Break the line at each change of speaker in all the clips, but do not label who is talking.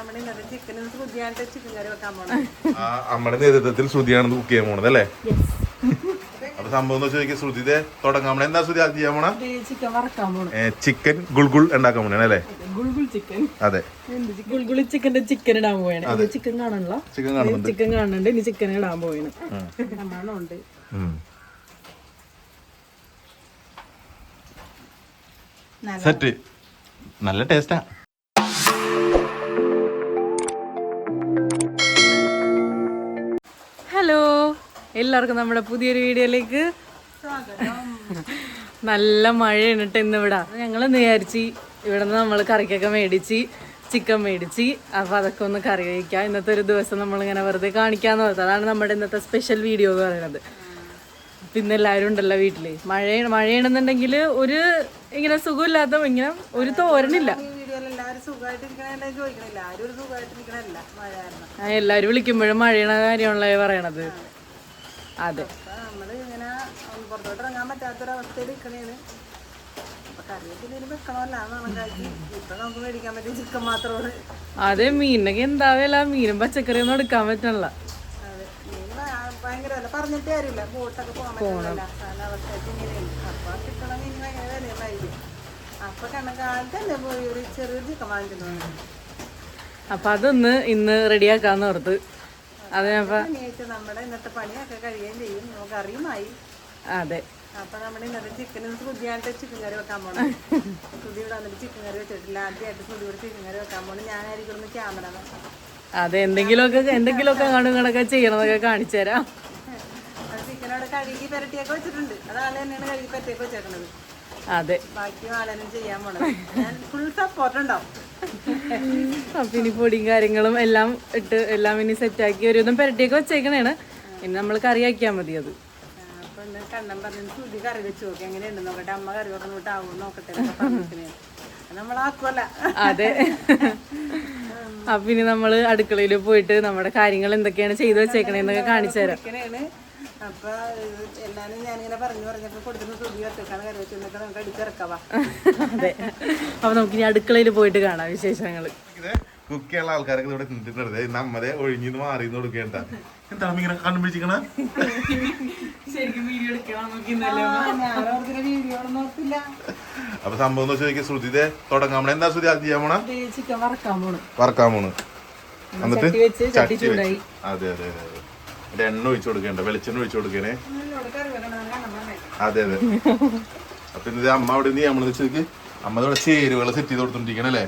നമ്മുടെ
നേതൃത്വത്തിൽ ശ്രുതിയാണ് കുക്ക് ചെയ്യാൻ പോണത് അല്ലേ? അപ്പൊ സംഭവം എന്ന് വെച്ചാൽ ശ്രുതിതെ തുടങ്ങാൻ പോണേ. എന്താ ശ്രുതി ചെയ്യാൻ പോണ?
ചിക്കൻ വറക്കാൻ പോണം.
ചിക്കൻ ഗുൾഗുൾ ഉണ്ടാക്കാൻ പോണേ അല്ലേ?
ഗുൾഗുൾ ചിക്കൻ
അതെ.
ഗുൾഗുളി ചിക്കന്റെ ചിക്കൻ ഇടാൻ പോവാണ്. ചിക്കൻ കാണണല്ലോ?
ചിക്കൻ കാണുന്നുണ്ട്.
ചിക്കൻ കാണുന്നുണ്ട് ഇനി ചിക്കൻ ഇടാൻ പോവാണ്. ഉണ്ട്.
സെറ്റ്. നല്ല ടേസ്റ്റാ
എല്ലാവർക്കും നമ്മുടെ പുതിയൊരു വീഡിയോയിലേക്ക് നല്ല മഴയാണ് കേട്ടോ ഇന്നിവിടെ. ഞങ്ങൾ വിചാരിച്ച് ഇവിടെ നിന്ന് നമ്മൾ കറിക്കൊക്കെ മേടിച്ച് ചിക്കൻ മേടിച്ച്. അപ്പോൾ അതൊക്കെ ഒന്ന് കറി കഴിക്കാം. ഇന്നത്തെ ഒരു ദിവസം നമ്മളിങ്ങനെ വെറുതെ കാണിക്കാന്ന് പറഞ്ഞത് അതാണ് നമ്മുടെ ഇന്നത്തെ സ്പെഷ്യൽ വീഡിയോ എന്ന് പറയുന്നത്. പിന്നെ എല്ലാവരും ഉണ്ടല്ലോ വീട്ടിൽ. മഴ മഴയാണെന്നുണ്ടെങ്കിൽ ഒരു ഇങ്ങനെ സുഖമില്ലാത്ത ഇങ്ങനെ ഒരു തോരണില്ല ആ, എല്ലാരും വിളിക്കുമ്പോഴും മഴയുടെ കാര്യമുള്ള പറയണത്. അതെ.
ഇങ്ങനെ പുറത്തോട്ട് ഇറങ്ങാൻ പറ്റാത്തൊരവസ്ഥയിൽ നിൽക്കണേന് മാത്രമാണ്.
അതെ മീനൊക്കെ എന്താവില്ല വില? മീനും പച്ചക്കറിയും ഒന്നും എടുക്കാൻ പറ്റണല്ല.
അപ്പൊ
അതൊന്ന് ഇന്ന് റെഡിയാക്കാന്ന് ഓർത്ത്. അത് ഞാൻ ഇപ്പൊ-
നമ്മുടെ ഇന്നത്തെ പണിയൊക്കെ കഴിയുകയും ചെയ്യും. നമുക്ക് അറിയുമായി.
അതെ.
അപ്പൊ നമ്മുടെ ഇന്നത്തെ ചിക്കനും ശ്രുതിയായിട്ട് ചിക്കൻ കറി വെക്കാൻ പോണം. ശ്രുതി ഇവിടെ വന്നിട്ട് ചിക്കൻ കറി വെച്ചിട്ടില്ല. ആദ്യമായിട്ട് ശ്രുതി ഇവിടെ ചിക്കൻ കറി വെക്കാൻ പോണം. ഞാനായിരിക്കും ഇവിടുന്ന് ക്യാമറ
അതെ എന്തെങ്കിലുമൊക്കെ എന്തെങ്കിലുമൊക്കെ കാണും കണക്കെ ചെയ്യണതൊക്കെ കാണിച്ചു തരാം.
ചിക്കൻ അവിടെ കഴുകി പെരട്ടിയൊക്കെ വെച്ചിട്ടുണ്ട്. അതാണ് തന്നെയാണ് കഴുകി പെരട്ടിയൊക്കെ വെച്ചേക്കണത്.
അതെ.
ബാക്കി ആളെ ചെയ്യാൻ പോണത്. ഞാൻ ഫുൾ സപ്പോർട്ട് ഉണ്ടാവും.
അപ്പൊ ഇനി പൊടിയും കാര്യങ്ങളും എല്ലാം ഇട്ട് എല്ലാം ഇനി സെറ്റാക്കി ഒരുവിധം പെരട്ടിയൊക്കെ വെച്ചേക്കണേണ്. ഇനി നമ്മൾ കറിയാക്കിയാൽ മതി അത്.
കണ്ണൻ പറഞ്ഞു കറി വെച്ച് നോക്കി. എങ്ങനെയുണ്ട് നോക്കട്ടെ? അമ്മ കറി നോക്കട്ടെ നമ്മളാക്കുമല്ല
അതെ അപ്പൊ ഇനി നമ്മൾ അടുക്കളയിൽ പോയിട്ട് നമ്മുടെ കാര്യങ്ങൾ എന്തൊക്കെയാണ് ചെയ്തു വെച്ചേക്കണേന്നൊക്കെ കാണിച്ചു തരാം.
ചിക്കനാണ് അപ്പൊ ഇത് എല്ലാരും ഞാനിങ്ങനെ പറഞ്ഞു ഒറ്റക്കാണ് നമുക്ക് അടിച്ചിറക്കാവാ
അതെ. അപ്പോൾ നമുക്കിനി അടുക്കളയിൽ പോയിട്ട് കാണാം വിശേഷങ്ങൾ.
കുക്ക് ചെയ്യാനുള്ള ആൾക്കാരൊക്കെ ഇവിടെ നിന്നിട്ടുണ്ട്. നമ്മതെ ഒഴിഞ്ഞു മാറി കൊടുക്കേണ്ട. എന്താണ് ഇങ്ങനെ
നോക്കില്ല
അപ്പൊ സംഭവം എന്ന് വെച്ചാൽ ശ്രുതിതെ തുടങ്ങാൻ പോണേ എന്താ ശ്രുതി ആദ്യം ചെയ്യാൻ പോണ?
ചിക്കൻ വറക്കാൻ പോണ്.
എന്നിട്ട് അതെ അതെ അതെ. എന്നിട്ട് എണ്ണ ഒഴിച്ചു കൊടുക്കണ്ട? വെളിച്ചെണ്ണ ഒഴിച്ചു കൊടുക്കണേ? അതെ അതെ. അപ്പൊ ഇത് അമ്മ അവിടെ നീ നമ്മൾ വെച്ചേക്ക് അമ്മ ഇവിടെ ചേരുവകളെ സെറ്റ് ചെയ്ത് കൊടുത്തോണ്ടിരിക്കണല്ലേ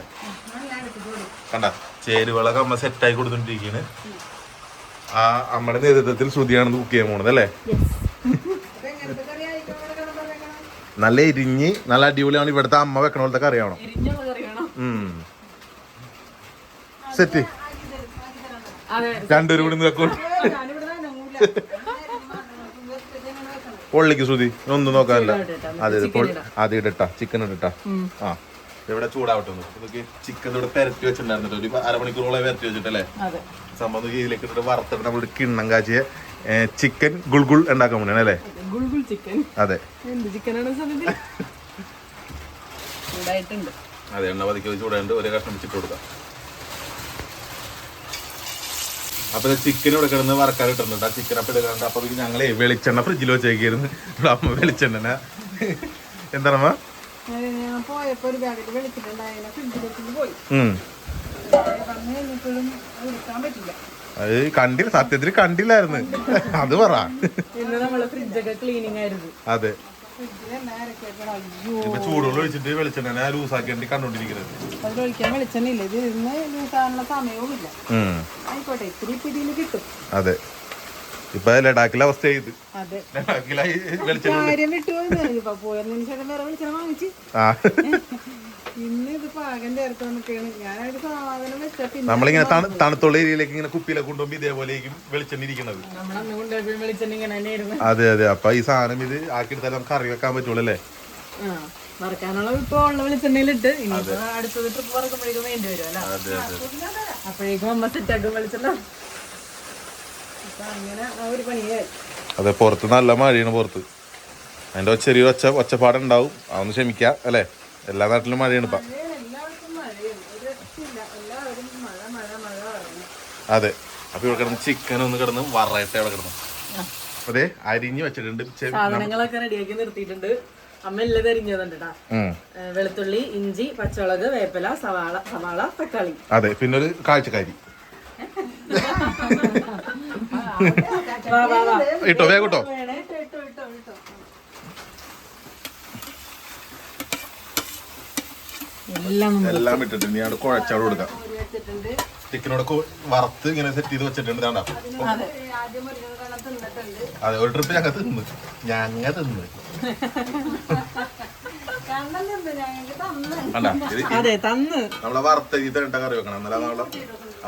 കണ്ട? ചേരുവകളൊക്കെ അമ്മ സെറ്റ് ആയി കൊടുത്തോണ്ടിരിക്കണ്. ആ അമ്മയുടെ നേതൃത്വത്തിൽ ശ്രുതിയാണ് കുക്ക് ചെയ്യാൻ പോണത് അല്ലേ? നല്ല ഇരിഞ്ഞ് നല്ല അടിപൊളിയാണ് ഇവിടുത്തെ അമ്മ വെക്കണ പോലത്തെ കറി ആവണം. സെറ്റ് രണ്ടുപേരും കൂടി
നനങ്ങൂല
പൊള്ളിക്ക് ശ്രുതി. ഒന്നും നോക്കാനില്ല. അതെ അതെ പൊ- ഇടട്ട ചിക്കൻ ഇടട്ടാ. ആ. ഇവിടെ ചൂടാവട്ടെ ഇതൊക്കെ ചിക്കൻ ഇവിടെ പെരട്ടി വെച്ചിട്ടുണ്ടായിരുന്നു ഒരു അരമണിക്കൂറോളം പെരട്ടി വെച്ചിട്ടല്ലേ?
അതെ.
സംഭവം ഇതിലേക്ക് ഇട്ടിട്ട് വറുത്തിട്ട് നമ്മൾ കിണ്ണം കാച്ചിയ ചിക്കൻ ഗുൾഗുൾ ഉണ്ടാക്കാൻ വേണ്ടിയാണ് അല്ലേ?
ഗുൾഗുൾ ചിക്കൻ.
അതെ.
എന്ത് ചിക്കനാണ് സത്യത്തിൽ ചൂടായിട്ടുണ്ട്.
അതെ എണ്ണ പതിക്ക് ചൂടാണ്ട് ഒരേ കഷ്ണം വെച്ചിട്ട് കൊടുക്കാം. അപ്പൊ ചിക്കൻ ഇവിടെ കിടന്ന് വറക്കാൻ ഇട്ടിട്ടുണ്ട്. ആ ചിക്കൻ അപ്പൊ എടുക്കാണ്ട് അപ്പൊ പിന്നെ ഞങ്ങളെ വെളിച്ചെണ്ണ ഫ്രിഡ്ജിൽ വെച്ചേക്കായിരുന്നു. ഇവിടെ അമ്മ വെളിച്ചെണ്ണ. എന്താണമ്മ
അത്
കണ്ടില്ല. സത്യത്തിൽ കണ്ടില്ലായിരുന്നു. അത് പറ.
ഇന്ന് നമ്മൾ ഫ്രിഡ്ജൊക്കെ ക്ലീനിങ് ആയിരുന്നു.
അതെ. ഇപ്പൊ ചൂടുവെള്ളം ഒഴിച്ചിട്ട് വെളിച്ചെണ്ണ ലൂസാക്കി കണ്ടോണ്ടിരിക്കുന്നത്.
അതിലൊഴിക്കാൻ വെളിച്ചെണ്ണയില്ല? ഇത് ഇന്ന് ലൂസാനുള്ള സമയവും ഇല്ല ആയിക്കോട്ടെ ഇത്തിരി പിടിയിൽ കിട്ടും.
അതെ. ഇപ്പൊ ലഡാക്കിലെ അവസ്ഥ
അതെ.
ലഡാക്കിലായി വെളിച്ചെണ്ണ
കാര്യം വിട്ടു ഇപ്പൊ പോയതിനു ശേഷം വേറെ വെളിച്ചെണ്ണ വാങ്ങിച്ച്.
നമ്മളിങ്ങനെ തണു തണുത്തുള്ള ഏരിയയിലേക്ക് ഇങ്ങനെ കുപ്പിയിലെ കൊണ്ടുപോകുമ്പോൾ ഇതേപോലെ വെളിച്ചെണ്ണ ഇരിക്കണത് അതെ അതെ. അപ്പൊ ഈ സാധനം ഇത് ആക്കിയെടുത്താൽ നമുക്ക് കറി വെക്കാൻ പറ്റുള്ളൂ അല്ലേ
വറക്കാനുള്ള ഇപ്പൊ ഉള്ള വെളിച്ചെണ്ണയിലിട്ട് ഇനി അടുത്തത് ട്രിപ്പ് വറക്കുമ്പോഴേക്കും വേണ്ടി വരുമല്ലോ അല്ല?
അതെ അതെ
അപ്പോഴേക്കും അമ്മ സെറ്റാക്കും വെളിച്ചെണ്ണ.
അങ്ങനെ ആ ഒരു പണിയായി.
അതെ പുറത്ത് നല്ല മഴയാണ് പുറത്ത്. അതിന്റെ ചെറിയൊരു ഒച്ച ഒച്ചപ്പാടുണ്ടാവും. അതൊന്ന് ക്ഷമിക്കാം അല്ലേ? എല്ലാ നാട്ടിലും മഴയാണ് ഇപ്പൊ. അതെ. അപ്പൊ ഇവിടെ കിടന്ന് ചിക്കൻ ഒന്ന് കിടന്ന് വറയട്ടെ അവിടെ കിടന്നു. അതെ അരിഞ്ഞ് വെച്ചിട്ടുണ്ട്.
സാധനങ്ങളൊക്കെ റെഡിയാക്കി നിർത്തിയിട്ടുണ്ട്. അമ്മ എല്ലാം അരിഞ്ഞതുണ്ട് വെളുത്തുള്ളി ഇഞ്ചി പച്ചമുളക് വേപ്പില സവാള സവാള തക്കാളി.
അതെ പിന്നെ ഒരു കാഴ്ചക്കാരി ഇട്ടോ വേഗം
കേട്ടോ ഇട്ടോ ഇട്ടോ ഇട്ടോ
എല്ലാം
ഇട്ടിട്ടുണ്ട് ഞാൻ കുഴച്ചവിടെ കൊടുക്കാം. ചിക്കനോട് വറുത്ത് ഇങ്ങനെ സെറ്റ് ചെയ്ത് വെച്ചിട്ടുണ്ട് ഇതാണ്ടാ?
അതെ. ആദ്യം ഒരു കണം തിന്നിട്ടുണ്ട്
അതെ ഒരു ട്രിപ്പ് ഞങ്ങൾ തിന്ന്. ഞങ്ങ തിന്ന്. നമ്മളെ വറുത്ത ഈ കറി വെക്കണം. എന്നാലും നമ്മളെ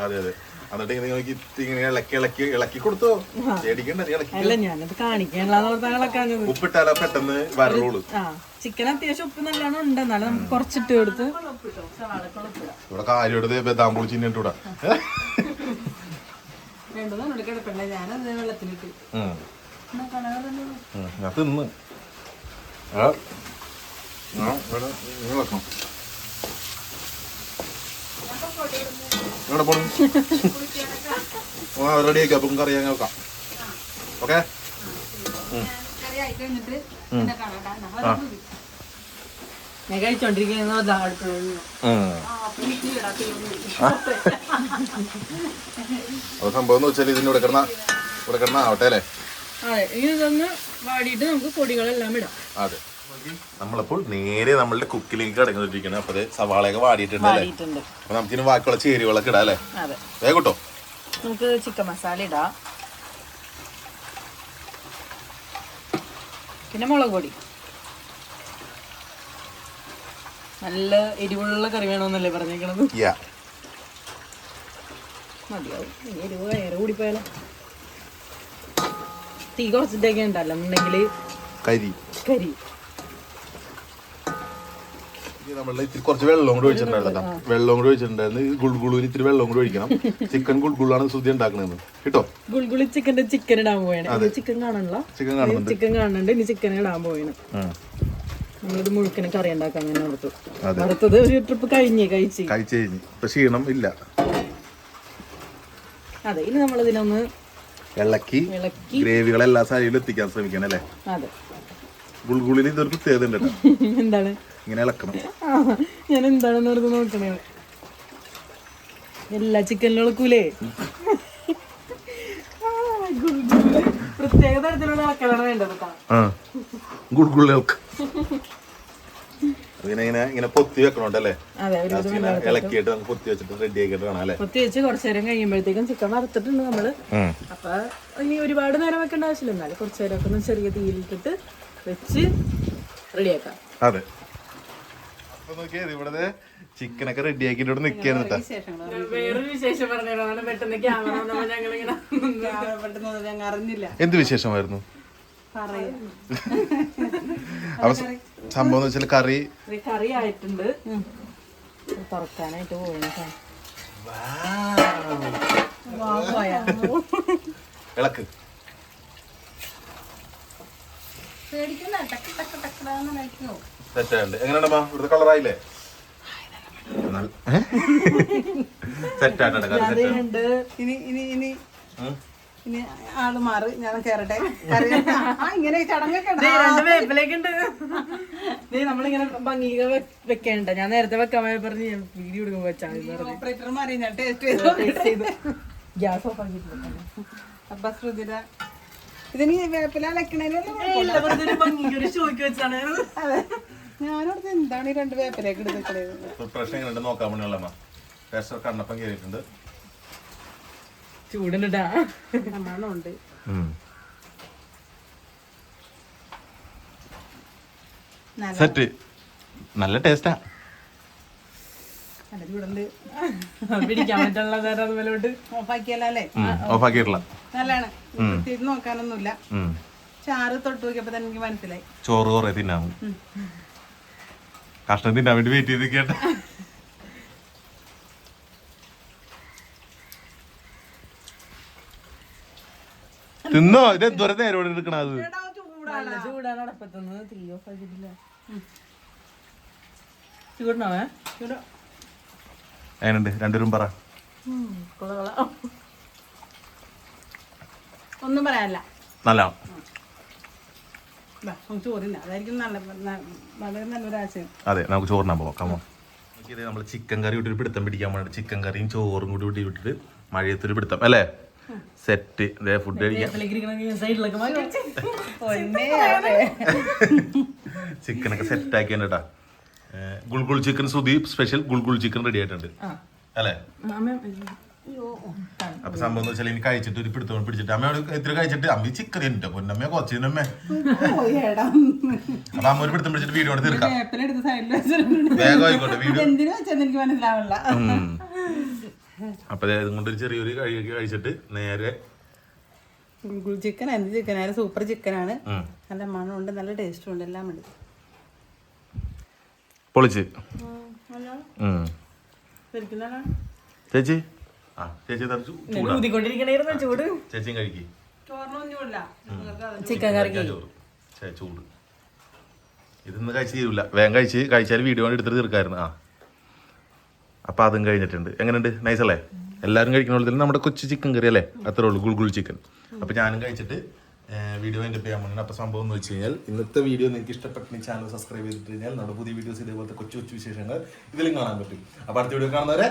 അതെ അതെ. എന്നിട്ട് ഇങ്ങനെ നോക്കി ഇങ്ങനെ ഇളക്കി ഇളക്കി ഇളക്കി കൊടുത്തോ. പേടിക്കണ്ട നീ ഇളക്കി
അല്ല ഞാനത് കാണിക്കാനുള്ള ഓർത്താങ്ങളൊക്കെ
ഉപ്പിട്ടാലോ പെട്ടെന്ന്
വരളുള്ളൂ. ചിക്കൻ അത്യാവശ്യം ഉപ്പ് നല്ലോണം ഉണ്ട്. എന്നാലും നമുക്ക് കുറച്ചിട്ട് കൊടുത്ത്.
ഇവിടെ കാര്യമെടുത്ത് ബദാം പൊളിച്ചിട്ട്
ചിന്ന ഇട്ടൂടാ.
ഞാൻ തിന്ന്. ആ ഇവിടെ വെക്കണം ഇവിടെ പോണം. റെഡി ആക്കി അപ്പം കറി ഓക്കെ?
ഞാൻ കഴിച്ചോണ്ടിരിക്കുന്ന അടുക്കളയിൽ
അത് സംഭവം എന്ന് വെച്ചാൽ ഇതിന് ഇവിടെ കിടന്ന ഇവിടെ കിടന്ന ആവട്ടെ അല്ലേ?
അതെ ഇതൊന്ന് വാടിയിട്ട് നമുക്ക് പൊടികളെല്ലാം ഇടാം.
അതെ. നമ്മളിപ്പോൾ നേരെ നമ്മളുടെ കുക്കിലേക്ക് കിടന്നിരിക്കണം അപ്പൊ സവാളയൊക്കെ വാടിയിട്ടുണ്ട് അപ്പൊ നമുക്കിനി ബാക്കിയുള്ള ചേരുവകളൊക്കെ ഇടാം അല്ലേ?
അതെ.
വേഗം കിട്ടോ
നമുക്ക് ചിക്കൻ മസാല ഇടാം. പിന്നെ മുളക് പൊടി. നല്ല എരിവുള്ള കറി വേണമെന്നല്ലേ പറഞ്ഞേക്കണത് മതിയാവും. എരിവ് വേറെ കൂടിപ്പോയാലോ? തീ കുറച്ചിട്ടൊക്കെ ഉണ്ടല്ലോ. എന്നുണ്ടെങ്കിൽ
കരി.
കരി.
നമ്മളുടെ ഇത്തിരി കുറച്ച് വെള്ളം കൂടി ഒഴിച്ചിട്ടുണ്ടായിരുന്നു വെള്ളം കൂടി ഒഴിച്ചിട്ടുണ്ടായിരുന്നു. ഈ ഗുൾഗുളുവിന് ഇത്തിരി വെള്ളം കൂടി ഒഴിക്കണം. ചിക്കൻ ഗുൾഗുളാണ് സുധി ഉണ്ടാക്കുന്നത്. കേട്ടോ?
ഗുൾഗുളി ചിക്കന്റെ ചിക്കൻ ഇടാൻ പോവാണ്. ചിക്കൻ കാണണല്ലോ
ചിക്കൻ കാണുന്നുണ്ട്.
ചിക്കൻ കാണുന്നുണ്ട്. ഇനി ചിക്കൻ ഇടാൻ പോവാണ്. നമ്മളിത് മുഴുക്കനെ കറി ഉണ്ടാക്കാൻ ഓർത്തു.
അതെ.
വറുത്തത് ഒരു ട്രിപ്പ് കഴിഞ്ഞേ കഴിച്ച്.
കഴിച്ച് കഴിഞ്ഞ്. ഇപ്പൊ ക്ഷീണം ഇല്ല.
അതെ ഇനി നമ്മളിതിനൊന്ന്
ഇളക്കി
ഇളക്കി
ഗ്രേവികൾ എല്ലാ സാരിയിലും എത്തിക്കാൻ ശ്രമിക്കണം അല്ലേ?
അതെ.
ഗുൾഗുളിന് ഇതൊരു പ്രത്യേകത ഉണ്ട്
എന്താണ്?
ഇങ്ങനെ ഇളക്കണം.
ഞാൻ എന്താണെന്ന് ഓർത്ത് നോക്കണേ. എല്ലാ ചിക്കനിലും ഇളക്കൂലേ. പ്രത്യേക തരത്തിലുള്ള ഇളക്കലാണ് വേണ്ടത്
ഇളക്ക. ഇങ്ങനെ ഇങ്ങനെ പൊത്തി വെക്കണോണ്ടല്ലേ? ഇളക്കിയിട്ട് നമുക്ക് പൊത്തി വെച്ചിട്ട് റെഡി ആക്കിയിട്ട് അല്ലേ?
കൊത്തി വെച്ച് കുറച്ചു നേരം കഴിയുമ്പോഴത്തേക്കും ചിക്കൻ വറുത്തിട്ടുണ്ട്
നമ്മൾ.
അപ്പൊ ഇനി ഒരുപാട് നേരം വെക്കേണ്ട ആവശ്യമില്ല. എന്നാലും കുറച്ചു നേരമൊക്കെ ഒന്ന് ചെറിയ തീയിലിട്ടിട്ട് വെച്ച് റെഡിയാക്കാം.
അതെ. അപ്പൊ നോക്കിയത് ഇവിടെ ചിക്കനൊക്കെ റെഡി ആക്കിയിട്ട് ഇവിടെ
വിശേഷങ്ങൾ
വേറൊരു വിശേഷം പറഞ്ഞതാണ് പെട്ടെന്ന് ക്യാമറ
പെട്ടെന്ന് ഞങ്ങൾ അറിഞ്ഞില്ല.
എന്ത് വിശേഷമായിരുന്നു? അപ്പൊ സംഭവം എന്ന് വെച്ചാൽ കറി
കറി ആയിട്ടുണ്ട്. തുറക്കാനായിട്ട് പോയി.
ഇളക്ക്. എങ്ങനെയാണ്ടമ്മ ഇവിടുത്തെ കളറായില്ലേ
ഇനി ഇനി ഇനി. ഇനി ആൾ മാറി. ഞാൻ കേറട്ടെ? ഇങ്ങനെ ചടങ്ങൊക്കെ
രണ്ട് വേപ്പിലേക്ക് ദേ നമ്മളിങ്ങനെ ഭംഗിക വെക്കണ്ട. ഞാൻ നേരത്തെ വെക്കാൻ പറഞ്ഞ് ഞാൻ വീഡിയോ എടുക്കുമ്പോ വെച്ചാൽ മതി.
ഓപ്പറേറ്റർ മാറി ഞാൻ ടേസ്റ്റ് ചെയ്തു.
ഗ്യാസ് ഓഫ് ആക്കിയിട്ടില്ല.
അപ്പൊ ശ്രുതിര ഇതിന് വേപ്പില ഞാനോടത്ത് എന്താണ് ഈ രണ്ട് വേപ്പിലേക്ക്
പ്രശ്നം എങ്ങനെയുണ്ട് നോക്കാൻ കണ്ണപ്പം കയറിയിട്ടുണ്ട്
നല്ല
സെറ്റ്. നല്ല ടേസ്റ്റാ.
നല്ല ചൂടുണ്ട്.
പിടിക്കാൻ പറ്റുള്ള നേരം അതുപോലോട്ട്.
ഓഫാക്കിയല്ലോ അല്ലേ
ഓഫ് ആക്കിയിട്ടില്ല
നല്ലതാണ് നോക്കാനൊന്നുമില്ല. ചാറ് തൊട്ട് നോക്കിയപ്പോ തന്നെ എനിക്ക് മനസ്സിലായി.
ചോറ് കുറെ തിന്നാവും കഷ്ണം തിന്നാൻ വേണ്ടി വെയിറ്റ് ചെയ്ത് കേട്ട തിന്നോ? ഇത് എന്തോരം നേരോടെ
എടുക്കണത് ചൂടാണ്. അടപ്പത്തുനിന്ന് തീ ഓഫ് ആക്കിയിട്ടില്ല. ചൂടണോ
ചൂട്.
അതിനുണ്ട് രണ്ടുപേരും പറ.
ഒന്നും പറയാനില്ല.
നല്ല. അതെ നമുക്ക് ചോറിനാ കമോ ഇത് നമ്മൾ ചിക്കൻ കറി വിട്ടൊരു പിടുത്തം പിടിക്കാൻ വേണ്ടി ചിക്കൻ കറിയും ചോറും കൂടി വിട്ടി വിട്ടിട്ട് മഴയത്തൊരു പിടുത്തം. അല്ലേ? സെറ്റ് ഇതേ ഫുഡ് കഴിക്കാം. ചിക്കനൊക്കെ സെറ്റ് ആക്കിയാണ് കേട്ടാ ഗുൾഗുൾ ചിക്കൻ സുദീപ് സ്പെഷ്യൽ ഗുൾഗുൾ ചിക്കൻ റെഡി ആയിട്ടുണ്ട്. അല്ലേ? അപ്പൊ സംഭവം എന്ന് വെച്ചാൽ എനിക്ക് കഴിച്ചിട്ട് ഒരു പിടുത്തം പിടിച്ചിട്ട് അമ്മയോട് ഇത്ര കഴിച്ചിട്ട്? അമ്മ ചിക്കൻ ഉണ്ട് പൊന്നമ്മ
ഏടാ
അപ്പൊ അമ്മ ഒരു പിടുത്തം പിടിച്ചിട്ട് വീഡിയോ തീർക്കാം. വേഗം ആയിക്കോട്ടെ വീഡിയോ. അപ്പൊ അതുകൊണ്ട് ഒരു ചെറിയൊരു കഴിയൊക്കെ കഴിച്ചിട്ട് നേരെ
ഗുൾഗുൾ ചിക്കൻ എന്ത് ചിക്കൻ സൂപ്പർ ചിക്കനാണ്
ആണ്.
നല്ല മണമുണ്ട് നല്ല ടേസ്റ്റും ഉണ്ട് എല്ലാം ഉണ്ട്.
പൊളിച്ച്. ചേച്ചി? ആ ചേച്ചി തറച്ചു
ചൂട്.
ചേച്ചിയും കഴിക്കി.
ചിക്കൻ കറിക്ക്.
ചൂട്. ഇതൊന്നും കഴിച്ച് തീരൂല. വേഗം കഴിച്ച് കഴിച്ചാൽ വീഡിയോ എടുത്തിട്ട് തീർക്കായിരുന്നു. ആ. അപ്പൊ അതും കഴിഞ്ഞിട്ടുണ്ട്. എങ്ങനെയുണ്ട്? നൈസല്ലേ? അല്ലേ എല്ലാവരും കഴിക്കുന്ന പോലെ തന്നെ നമ്മുടെ കൊച്ചു ചിക്കൻ കറി അല്ലേ? അത്രേ ഉള്ളൂ. ഗുൾഗുൾ ചിക്കൻ. അപ്പൊ ഞാനും കഴിച്ചിട്ട് വീഡിയോ എന്റെ ചെയ്യാൻ പോകുന്നത് അപ്പോൾ സംഭവം എന്ന് വെച്ച് കഴിഞ്ഞാൽ ഇന്നത്തെ വീഡിയോ നിങ്ങൾക്ക് ഇഷ്ടപ്പെട്ട ചാനൽ സബ്സ്ക്രൈബ് ചെയ്തിട്ട് കഴിഞ്ഞാൽ നമ്മുടെ പുതിയ വീഡിയോസ് ഇതേപോലത്തെ കൊച്ചു കൊച്ചു വിശേഷങ്ങൾ ഇതിലും കാണാൻ പറ്റും. അപ്പോൾ അടുത്ത വീഡിയോ കാണുന്നവരെ